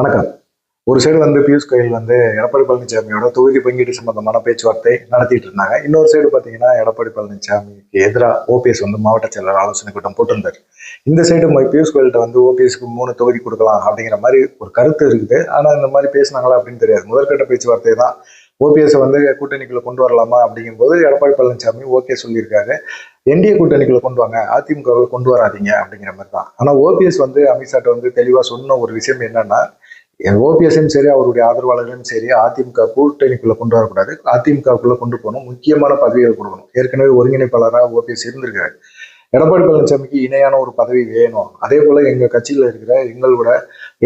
வணக்கம். ஒரு சைடு வந்து பியூஷ் கோயில் வந்து எடப்பாடி பழனிசாமியோட தொகுதி பங்கீடு சம்பந்தமான பேச்சுவார்த்தை நடத்திட்டு இருந்தாங்க. இன்னொரு சைடு பார்த்தீங்கன்னா எடப்பாடி பழனிசாமிக்கு எதிராக ஓபிஎஸ் வந்து மாவட்ட செயலர் ஆலோசனை கூட்டம் போட்டிருந்தார். இந்த சைடு பியூஷ் கோயில்கிட்ட வந்து ஓபிஎஸ்க்கு மூணு தொகுதி கொடுக்கலாம் அப்படிங்கிற மாதிரி ஒரு கருத்து இருக்குது. ஆனால் இந்த மாதிரி பேசினாங்களா அப்படின்னு தெரியாது. முதற்கட்ட பேச்சுவார்த்தை தான் ஓபிஎஸ் வந்து கூட்டணிக்குள்ள கொண்டு வரலாமா அப்படிங்கும்போது எடப்பாடி பழனிசாமி ஓகே சொல்லியிருக்காரு. என்டிஏ கூட்டணிக்குள்ள கொண்டு வாங்க அதிமுகவில் கொண்டு வராதீங்க அப்படிங்கிற மாதிரி தான். ஆனால் ஓபிஎஸ் வந்து அமித்ஷாட்ட வந்து தெளிவாக சொன்ன ஒரு விஷயம் என்னன்னா ஓபிஎஸ்ஸும் சரி அவருடைய ஆதரவாளர்களும் சரி அதிமுக கூட்டணிக்குள்ள கொண்டு வரக்கூடாது. அதிமுகவுக்குள்ள கொண்டு போகணும். முக்கியமான பதவிகள் கொடுக்கணும் ஏற்கனவே ஒருங்கிணைப்பாளராக ஓபிஎஸ் இருந்திருக்காரு எடப்பாடி பழனிசாமிக்கு இணையான ஒரு பதவி வேணும். அதே போல எங்க கட்சியில இருக்கிற எங்களோட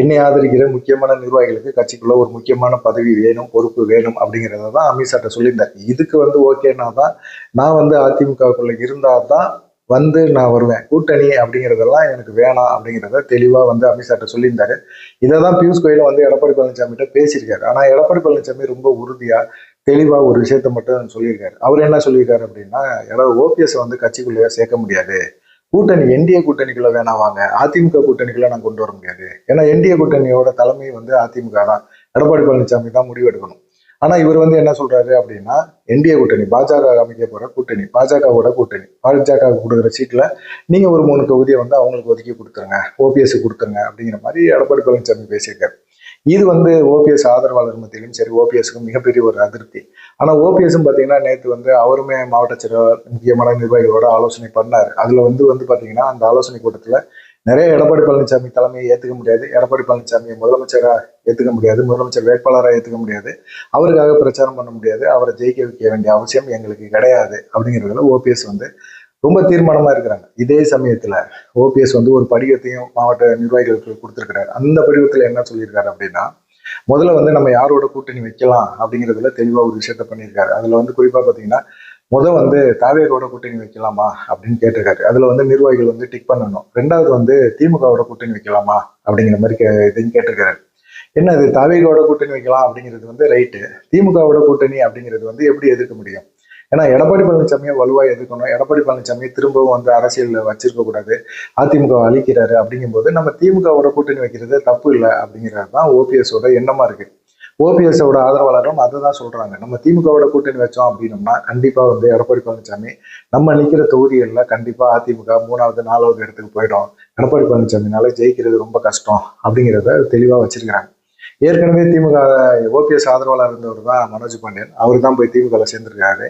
என்னை ஆதரிக்கிற முக்கியமான நிர்வாகிகளுக்கு கட்சிக்குள்ள ஒரு முக்கியமான பதவி வேணும் பொறுப்பு வேணும் அப்படிங்கிறத தான் அமித்ஷாட்ட சொல்லியிருந்தார். இதுக்கு வந்து ஓகேனா தான் நான் வந்து அதிமுகவுக்குள்ள இருந்தால் தான் வந்து நான் வருவேன். கூட்டணி அப்படிங்கிறதெல்லாம் எனக்கு வேணாம் அப்படிங்கிறத தெளிவாக வந்து அமித்ஷாட்ட சொல்லியிருந்தாரு. இதை தான் பியூஷ் கோயலும் வந்து எடப்பாடி பழனிசாமிகிட்ட பேசியிருக்காரு. ஆனால் எடப்பாடி பழனிசாமி ரொம்ப உறுதியாக தெளிவாக ஒரு விஷயத்த மட்டும் சொல்லியிருக்காரு. அவர் என்ன சொல்லியிருக்காரு அப்படின்னா எடா ஓபிஎஸ் வந்து கட்சிக்குள்ளேயே சேர்க்க முடியாது. கூட்டணி என்டிஏ கூட்டணிக்குள்ள வேணாம் வாங்க. அதிமுக கூட்டணிக்குள்ள நான் கொண்டு வர முடியாது. ஏன்னா என்டிஏ கூட்டணியோட தலைமை வந்து அதிமுக தான். எடப்பாடி பழனிசாமி தான் முடிவெடுக்கணும். ஆனா இவர் வந்து என்ன சொல்றாரு அப்படின்னா என்டிஏ கூட்டணி பாஜக அமைக்க போற கூட்டணி பாஜகவோட கூட்டணி பாஜக கொடுக்குற சீட்ல நீங்க ஒரு மூணு தொகுதியை வந்து அவங்களுக்கு ஒதுக்கி கொடுத்துருங்க ஓபிஎஸ் கொடுத்துருங்க அப்படிங்கிற மாதிரி எடப்பாடி பழனிசாமி பேசியிருக்காரு. இது வந்து ஓபிஎஸ் ஆதரவாளர் மத்தியிலும் சரி ஓபிஎஸ்க்கு மிகப்பெரிய ஒரு அதிருப்தி. ஆனால் ஓபிஎஸும் பார்த்தீங்கன்னா நேற்று வந்து அவருமே மாவட்ட செயலாளர் முக்கியமான நிர்வாகிகளோட ஆலோசனை பண்ணார். அதில் வந்து வந்து பார்த்தீங்கன்னா அந்த ஆலோசனை கூட்டத்தில் நிறைய எடப்பாடி பழனிசாமி தலைமையை ஏற்றுக்க முடியாது. எடப்பாடி பழனிசாமியை முதலமைச்சராக ஏற்றுக்க முடியாது. முதலமைச்சர் வேட்பாளராக ஏற்றுக்க முடியாது. அவருக்காக பிரச்சாரம் பண்ண முடியாது. அவரை ஜெயிக்க வைக்க வேண்டிய அவசியம் எங்களுக்கு கிடையாது அப்படிங்கிறதுல ஓபிஎஸ் வந்து ரொம்ப தீர்மானமா இருக்கிறாங்க. இதே சமயத்துல ஓபிஎஸ் வந்து ஒரு படிவத்தையும் மாவட்ட நிர்வாகிகளுக்கு கொடுத்துருக்கிறாரு. அந்த படிவத்துல என்ன சொல்லியிருக்காரு அப்படின்னா முதல்ல வந்து நம்ம யாரோட கூட்டணி வைக்கலாம் அப்படிங்கிறதுல தெளிவாக ஒரு விஷயத்த பண்ணியிருக்காரு. அதுல வந்து குறிப்பாக பாத்தீங்கன்னா முதல் வந்து காவேரியோட கூட்டணி வைக்கலாமா அப்படின்னு கேட்டிருக்காரு. அதுல வந்து நிர்வாகிகள் வந்து டிக் பண்ணணும். ரெண்டாவது வந்து திமுகவோட கூட்டணி வைக்கலாமா அப்படிங்கிற மாதிரி கே இதுன்னு கேட்டிருக்காரு. என்ன அது தாவேகோட கூட்டணி வைக்கலாம் அப்படிங்கிறது வந்து ரைட்டு திமுகவோட கூட்டணி அப்படிங்கிறது வந்து எப்படி எதிர்க்க முடியும்? ஏன்னா எடப்பாடி பழனிசாமியை வலுவாக எதிர்க்கணும். எடப்பாடி பழனிசாமியை திரும்பவும் வந்து அரசியலில் வச்சிருக்க கூடாது. அதிமுக அழிக்கிறாரு அப்படிங்கும்போது நம்ம திமுகவோட கூட்டணி வைக்கிறது தப்பு இல்லை அப்படிங்கிறது தான் ஓபிஎஸோட எண்ணமாக இருக்குது ஓபிஎஸோட ஆதரவாளரும் அதை தான் சொல்கிறாங்க நம்ம திமுகவோட கூட்டணி வச்சோம் அப்படின்னம்னா கண்டிப்பாக வந்து எடப்பாடி பழனிசாமி நம்ம நிற்கிற தொகுதிகளில் கண்டிப்பாக அதிமுக மூணாவது நாலாவது இடத்துக்கு போயிடும். எடப்பாடி பழனிசாமினால ஜெயிக்கிறது ரொம்ப கஷ்டம் அப்படிங்கிறத தெளிவாக வச்சிருக்கிறாங்க. ஏற்கனவே திமுக ஓபிஎஸ் ஆதரவாளர் இருந்தவர் தான் மனோஜ் பாண்டியன். அவர் தான் போய் திமுகவில் சேர்ந்திருக்காரு.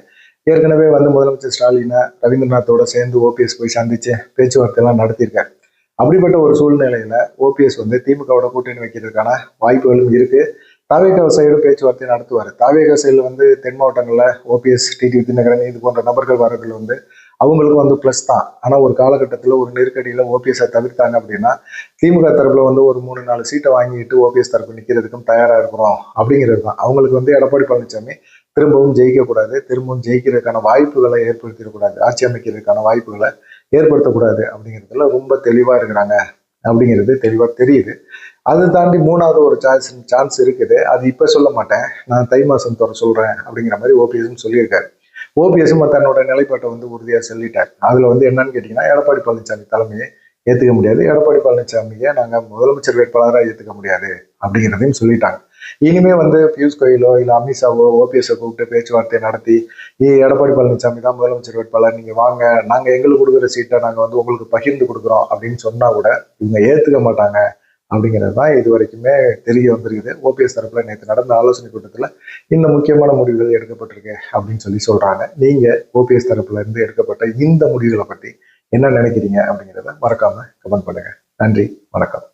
ஏற்கனவே வந்து முதலமைச்சர் ஸ்டாலினை ரவீந்திரநாத்தோட சேர்ந்து ஓபிஎஸ் போய் சந்திச்சு பேச்சுவார்த்தையெல்லாம் நடத்தியிருக்காரு. அப்படிப்பட்ட ஒரு சூழ்நிலையில ஓபிஎஸ் வந்து திமுகவோட கூட்டணி வைக்கிறதுக்கான வாய்ப்புகளும் இருக்கு. தாவேக சைடு பேச்சுவார்த்தை நடத்துவார். தாவேக சைடில் வந்து தென் மாவட்டங்களில் ஓபிஎஸ் டிடி தினகரன் இது போன்ற நபர்கள் வரவர்கள் வந்து அவங்களுக்கும் வந்து ப்ளஸ் தான். ஆனால் ஒரு காலகட்டத்தில் ஒரு நெருக்கடியில் ஓபிஎஸ்ஸை தவிர்த்தாங்க அப்படின்னா திமுக தரப்பில் வந்து ஒரு மூணு நாலு சீட்டை வாங்கிட்டு ஓபிஎஸ் தரப்பு நிற்கிறதுக்கும் தயாராக இருக்கிறோம் அப்படிங்கிறது தான். அவங்களுக்கு வந்து எடப்பாடி பழனிசாமி திரும்பவும் ஜெயிக்கக்கூடாது திரும்பவும் ஜெயிக்கிறதுக்கான வாய்ப்புகளை ஏற்படுத்திடக்கூடாது ஆட்சி அமைக்கிறதுக்கான வாய்ப்புகளை ஏற்படுத்தக்கூடாது அப்படிங்கிறதுல ரொம்ப தெளிவாக இருக்கிறாங்க. அப்படிங்கிறது தெளிவாக தெரியுது. அதை தாண்டி மூணாவது ஒரு சான்ஸ் சான்ஸ் இருக்குது. அது இப்போ சொல்ல மாட்டேன். நான் தை மாதம் தோற சொல்கிறேன் அப்படிங்கிற மாதிரி ஓபிஎஸ்ன்னு சொல்லியிருக்காரு. ஓபிஎஸும் தன்னோட நிலைப்பாட்டை வந்து உறுதியாக சொல்லிட்டார். அதில் வந்து என்னன்னு கேட்டிங்கன்னா எடப்பாடி பழனிசாமி தலைமையை ஏற்றுக்க முடியாது. எடப்பாடி பழனிசாமியை நாங்கள் முதலமைச்சர் வேட்பாளராக ஏற்றுக்க முடியாது அப்படிங்கிறதையும் சொல்லிட்டாங்க. இனிமே வந்து பியூஷ் கோயிலோ இல்லை அமித்ஷாவோ ஓபிஎஸ்ஸை கூப்பிட்டு பேச்சுவார்த்தை நடத்தி எடப்பாடி பழனிசாமி தான் முதலமைச்சர் வேட்பாளர் நீங்கள் வாங்க நாங்கள் எங்களுக்கு கொடுக்குற சீட்டை நாங்கள் வந்து உங்களுக்கு பகிர்ந்து கொடுக்குறோம் அப்படின்னு சொன்னால் கூட இவங்க ஏற்றுக்க மாட்டாங்க அப்படிங்கிறது தான் இது வரைக்குமே தெரிய வந்திருக்குது. ஓபிஎஸ் தரப்பில் நேற்று நடந்த ஆலோசனை கூட்டத்தில் இந்த முக்கியமான முடிவுகள் எடுக்கப்பட்டிருக்கு அப்படின்னு சொல்லி சொல்கிறாங்க நீங்கள் ஓபிஎஸ் தரப்புல இருந்து எடுக்கப்பட்ட இந்த முடிவுகளை பற்றி என்ன நினைக்கிறீங்க அப்படிங்கிறத மறக்காமல் கமெண்ட் பண்ணுங்கள் நன்றி வணக்கம்.